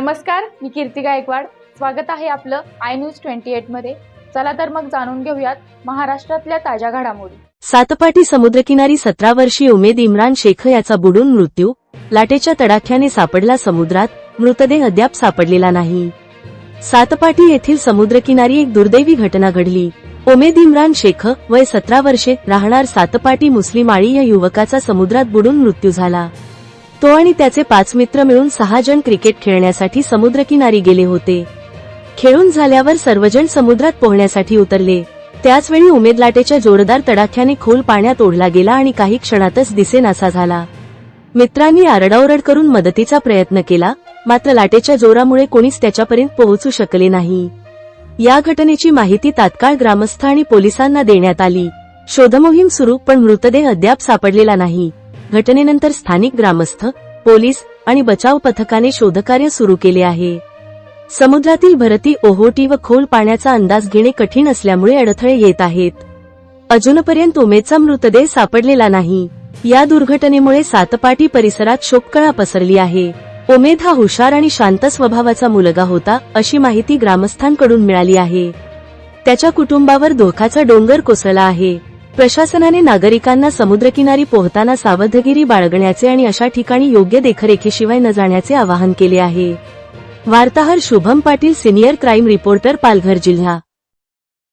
नमस्कार मी कीर्ती गायकवाड. स्वागत आहे आपलं आय न्यूज ट्वेंटी एटमध्ये. चला तर मग जाणून घेऊयात महाराष्ट्रातल्या ताज्या घडामोडी. सातपाटी समुद्रकिनारी सतरा वर्षीय उमेद इम्रान शेख याचा बुडून मृत्यू. लाटेच्या तडाख्याने सापडला समुद्रात मृतदेह अद्याप सापडलेला नाही. सातपाटी येथील समुद्रकिनारी एक दुर्दैवी घटना घडली. उमेद इम्रान शेख वय सतरा वर्षे राहणार सातपाटी मुस्लिम आळी या युवकाचा समुद्रात बुडून मृत्यू झाला. तो आणि त्याचे पाच मित्र मिळून सहा जण क्रिकेट खेळण्यासाठी समुद्रकिनारी गेले होते. खेळून झाल्यावर सर्वजण समुद्रात पोहण्यासाठी उतरले. त्याचवेळी उमेद लाटेच्या जोरदार तडाख्याने खोल पाण्यात ओढला गेला आणि काही क्षणातच दिसेनासा झाला. मित्रांनी आरडाओरड करून मदतीचा प्रयत्न केला मात्र लाटेच्या जोरामुळे कोणीच त्याच्यापर्यंत पोहोचू शकले नाही. या घटनेची माहिती तात्काळ ग्रामस्थ आणि पोलिसांना देण्यात आली. शोधमोहीम सुरू पण मृतदेह अद्याप सापडलेला नाही. घटनेनंतर स्थानिक ग्रामस्थ पोलीस आणि बचाव पथकाने शोधकार्य सुरू केले आहे. समुद्रातील भरती ओहोटी व खोल पाण्याचा अंदाज घेणे कठीण असल्यामुळे अडथळे येत आहेत. अजूनपर्यंत उमेदचा मृतदेह सापडलेला नाही. या दुर्घटनेमुळे सातपाटी परिसरात शोककळा पसरली आहे. उमेद हा हुशार आणि शांत स्वभावाचा मुलगा होता अशी माहिती ग्रामस्थांकडून मिळाली आहे. त्याच्या कुटुंबावर धोकाचा डोंगर कोसळला आहे. प्रशासनाने नागरिकांना समुद्रकिनारी पोहताना सावधगिरी बाळगण्याचे आणि अशा ठिकाणी योग्य देखरेखीशिवाय न जाण्याचे आवाहन केले आहे. वार्ताहर Shubham Patil senior crime reporter Palghar जिल्हा.